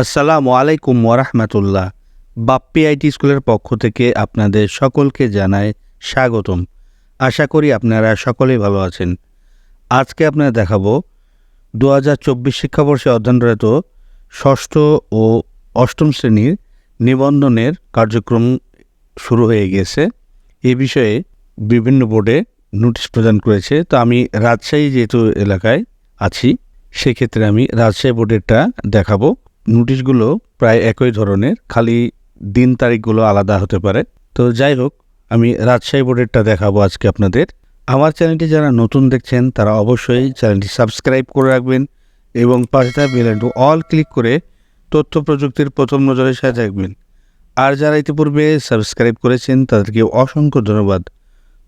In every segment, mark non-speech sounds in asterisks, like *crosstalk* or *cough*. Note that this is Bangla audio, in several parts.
আসসালামু আলাইকুম ওরহমতুল্লাহ বাপ্পি আইটি স্কুলের পক্ষ থেকে আপনাদের সকলকে জানায় স্বাগতম। আশা করি আপনারা সকলেই ভালো আছেন। আজকে আপনারা দেখাবো দু হাজার চব্বিশ শিক্ষাবর্ষে অধ্যয়নরত ষষ্ঠ ও অষ্টম শ্রেণির নিবন্ধনের কার্যক্রম শুরু হয়ে গেছে। এ বিষয়ে বিভিন্ন বোর্ডে নোটিশ প্রদান করেছে। তো আমি রাজশাহী যেহেতু এলাকায় আছি, সেক্ষেত্রে আমি রাজশাহী বোর্ডেরটা দেখাবো। নোটিশগুলো প্রায় একই ধরনের, খালি দিন তারিখগুলো আলাদা হতে পারে। তো যাই হোক, আমি রাজশাহী বোর্ডেরটা দেখাবো আজকে আপনাদের। আমার চ্যানেলটি যারা নতুন দেখছেন, তারা অবশ্যই চ্যানেলটি সাবস্ক্রাইব করে রাখবেন এবং পাশে থাকা অল ক্লিক করে তথ্য প্রযুক্তির প্রথম নজরের সাথে থাকবেন আর যারা ইতিপূর্বে সাবস্ক্রাইব করেছেন, তাদেরকে অসংখ্য ধন্যবাদ।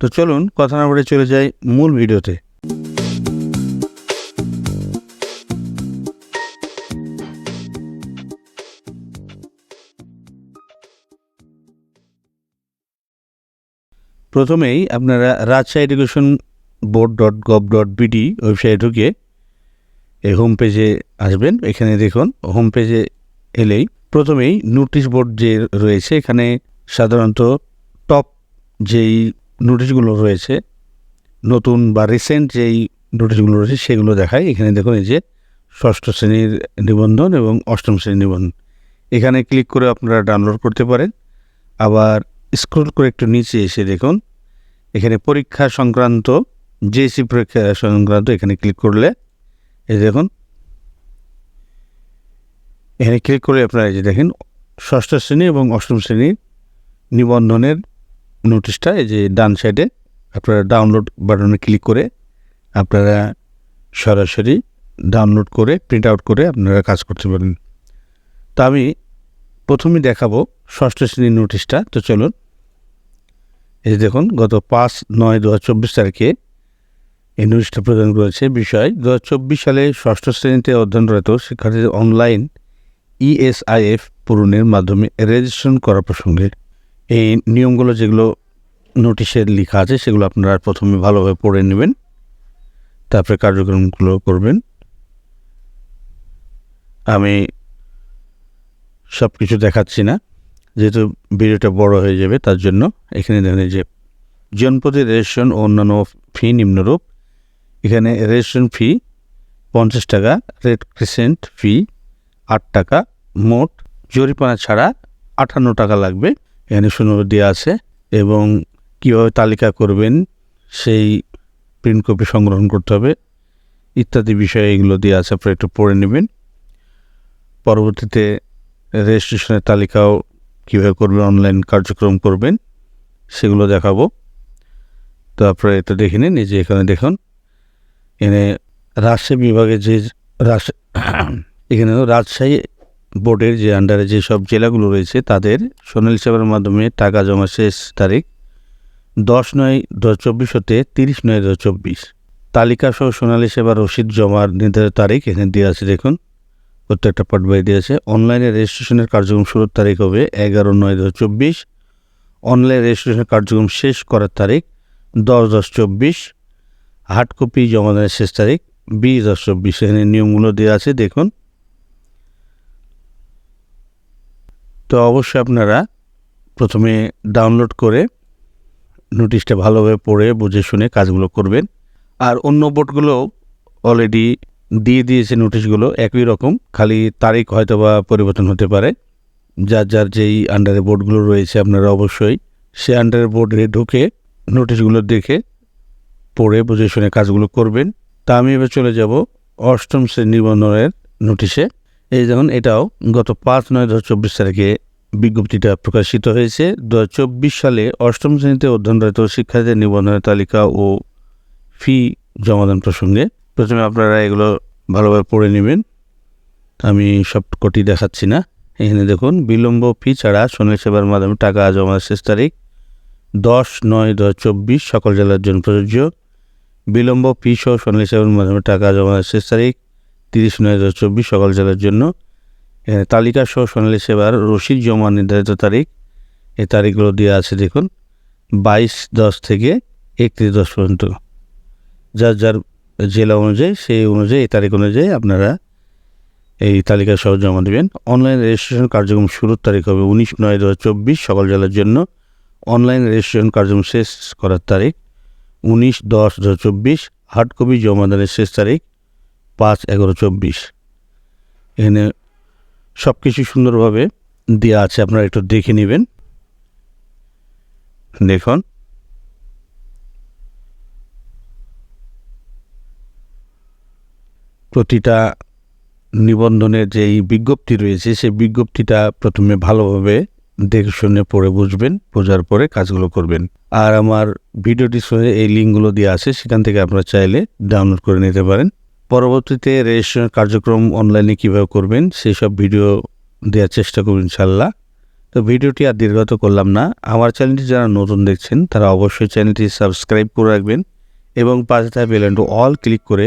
তো চলুন, কথা না বলে চলে যাই মূল ভিডিওতে। প্রথমেই আপনারা Rajshahi education board dot gov dot BD ওয়েবসাইটে ঢুকে এই হোম পেজে আসবেন। এখানে দেখুন হোম পেজে এলেই প্রথমেই নোটিশ বোর্ড যে রয়েছে, এখানে সাধারণত টপ যেই নোটিশগুলো রয়েছে, নতুন বা রিসেন্ট যেই নোটিশগুলো রয়েছে, সেগুলো দেখায় এখানে দেখুন এই যে ষষ্ঠ শ্রেণির নিবন্ধন এবং অষ্টম শ্রেণির নিবন্ধন। এখানে ক্লিক করে আপনারা ডাউনলোড করতে পারেন। আবার স্ক্রল করে একটু নিচে এসে দেখুন, এখানে পরীক্ষা সংক্রান্ত জেসি পরীক্ষা সংক্রান্ত এখানে ক্লিক করলে, এই দেখুন, এখানে ক্লিক করে আপনারা এই যে দেখেন, ষষ্ঠ শ্রেণি এবং অষ্টম শ্রেণির নিবন্ধনের নোটিশটা এই যে ডান সাইডে আপনারা ডাউনলোড বাটনে ক্লিক করে আপনারা সরাসরি ডাউনলোড করে প্রিন্ট আউট করে আপনারা কাজ করতে পারেন। তো আমি প্রথমে দেখাবো ষষ্ঠ শ্রেণির নোটিশটা। তো চলুন, এই দেখুন, গত পাঁচ নয় দু হাজার চব্বিশ তারিখে এই নোটিশটা প্রদান করেছে বিষয়। দু হাজার চব্বিশ সালে ষষ্ঠ শ্রেণীতে অধ্যয়নরত শিক্ষার্থীদের অনলাইন ইএসআইএফ পূরণের মাধ্যমে রেজিস্ট্রেশন করা প্রসঙ্গে এই নিয়মগুলো যেগুলো নোটিশে লেখা আছে, সেগুলো আপনারা প্রথমে ভালোভাবে পড়ে নেবেন। তারপরে কার্যক্রমগুলো করবেন। আমি সব কিছু দেখাচ্ছি না। যেহেতু ভিডিওটা বড় হয়ে যাবে, তার জন্য এখানে দেখেন যে জনপতি রেজিস্ট্রেশন ও অন্যান্য ফি নিম্নরূপ। এখানে রেজিস্ট্রেশন ফি পঞ্চাশ টাকা, রেড ক্রিসেন্ট ফি আট টাকা, মোট জরিমানা ছাড়া আটান্ন টাকা লাগবে। এখানে শূন্য দেওয়া আছে এবং কীভাবে তালিকা করবেন সেই প্রিন্ট কপি সংগ্রহণ করতে হবে ইত্যাদি বিষয়ে এগুলো দেওয়া আছে আপনারা একটু পড়ে নেবেন। পরবর্তীতে রেজিস্ট্রেশনের তালিকাও কীভাবে করবেন অনলাইন কার্যক্রম করবেন, সেগুলো দেখাবো। তো আপনারা এটা দেখে নিন, এই যে এখানে দেখুন, এখানে রাজশাহী বিভাগে যে রাজ, *clears throat* এখানে রাজশাহী বোর্ডের যে আন্ডারে যে সব জেলাগুলো রয়েছে, তাদের সোনালী সেবার মাধ্যমে টাকা জমা শেষ তারিখ দশ নয় দু হাজার চব্বিশ হতে তিরিশ নয় দু হাজার চব্বিশ। তালিকা সহ সোনালী সেবা রসিদ জমার নির্ধারিত তারিখ এখানে দেওয়া আছে, দেখুন। প্রত্যেকটা পার্ট বাই দিয়েছে অনলাইনে রেজিস্ট্রেশনের কার্যক্রম শুরুর তারিখ হবে এগারো নয় দু চব্বিশ। অনলাইন রেজিস্ট্রেশনের কার্যক্রম শেষ করার তারিখ দশ দশ চব্বিশ। হার্ড কপি জমা দেওয়ার শেষ তারিখ বিশ দশ চব্বিশ। এখানে নিয়মগুলো দেওয়া আছে, দেখুন। তো অবশ্যই আপনারা প্রথমে ডাউনলোড করে নোটিশটা ভালোভাবে পড়ে, বুঝে শুনে কাজগুলো করবেন। আর অন্য বোর্ডগুলো অলরেডি দিয়ে দিয়েছে নোটিশগুলো একই রকম, খালি তারিখ হয়তো বা পরিবর্তন হতে পারে। যার যার যেই আন্ডারে বোর্ডগুলো রয়েছে আপনারা অবশ্যই সে আন্ডারে বোর্ডে ঢুকে নোটিশগুলো দেখে পড়ে বুঝে শুনে কাজগুলো করবেন। তা আমি এবার চলে যাব অষ্টম শ্রেণি নিবন্ধনের নোটিশে এই যেমন এটাও গত পাঁচ নয় দু হাজার চব্বিশ তারিখে বিজ্ঞপ্তিটা প্রকাশিত হয়েছে। দু হাজার চব্বিশ সালে অষ্টম শ্রেণীতে অধ্যয়নরত শিক্ষার্থীদের নিবন্ধনের তালিকা ও ফি জমাদান প্রসঙ্গে। প্রথমে আপনারা এগুলো ভালোভাবে পড়ে নেবেন। আমি সব কটি দেখাচ্ছি না। এখানে দেখুন, বিলম্ব ফি ছাড়া সোনালী সেবার মাধ্যমে টাকা জমার শেষ তারিখ। দশ নয় দু চব্বিশ, সকল জেলার জন্য প্রযোজ্য। বিলম্ব ফি সহ সোনালী সেবার মাধ্যমে টাকা জমার শেষ তারিখ, তিরিশ নয় দু চব্বিশ, সকল জেলার জন্য। এখানে তালিকা সহ সোনালী সেবার রসিদ জমা নির্ধারিত তারিখ, এই তারিখগুলো দেওয়া আছে দেখুন, বাইশ দশ থেকে একত্রিশ দশ পর্যন্ত। যার যার জেলা অনুযায়ী, সেই অনুযায়ী তারিখ অনুযায়ী আপনারা এই তালিকা সহ জমা দেবেন। অনলাইন রেজিস্ট্রেশন কার্যক্রম শুরুর তারিখ হবে উনিশ নয় দু হাজার চব্বিশ, সকাল জেলার জন্য। অনলাইন রেজিস্ট্রেশন কার্যক্রম শেষ করার তারিখ উনিশ দশ দু হাজার চব্বিশ হার্ড কপি জমা জমাদানের শেষ তারিখ পাঁচ এগারো চব্বিশ। এখানে সব কিছু সুন্দরভাবে দেওয়া আছে, আপনারা একটু দেখে নেবেন। দেখুন। প্রতিটা নিবন্ধনের যেই বিজ্ঞপ্তি রয়েছে, সেই বিজ্ঞপ্তিটা প্রথমে ভালোভাবে দেখে শুনে পড়ে বুঝবেন, বোঝার পরে কাজগুলো করবেন। আর আমার ভিডিও ডিসপ্লে এই লিঙ্কগুলো দিয়ে আছে, সেখান থেকে আপনারা চাইলে ডাউনলোড করে নিতে পারেন। পরবর্তীতে রেজিস্ট্রেশন কার্যক্রম অনলাইনে কীভাবে করবেন, সেই সব ভিডিও দেওয়ার চেষ্টা করুন ইনশাল্লাহ তো ভিডিওটি আর দীর্ঘত করলাম না। আমার চ্যানেলটি যারা নতুন দেখছেন, তারা অবশ্যই চ্যানেলটি সাবস্ক্রাইব করে রাখবেন এবং পাশে থাকা বেলেন্টু অল ক্লিক করে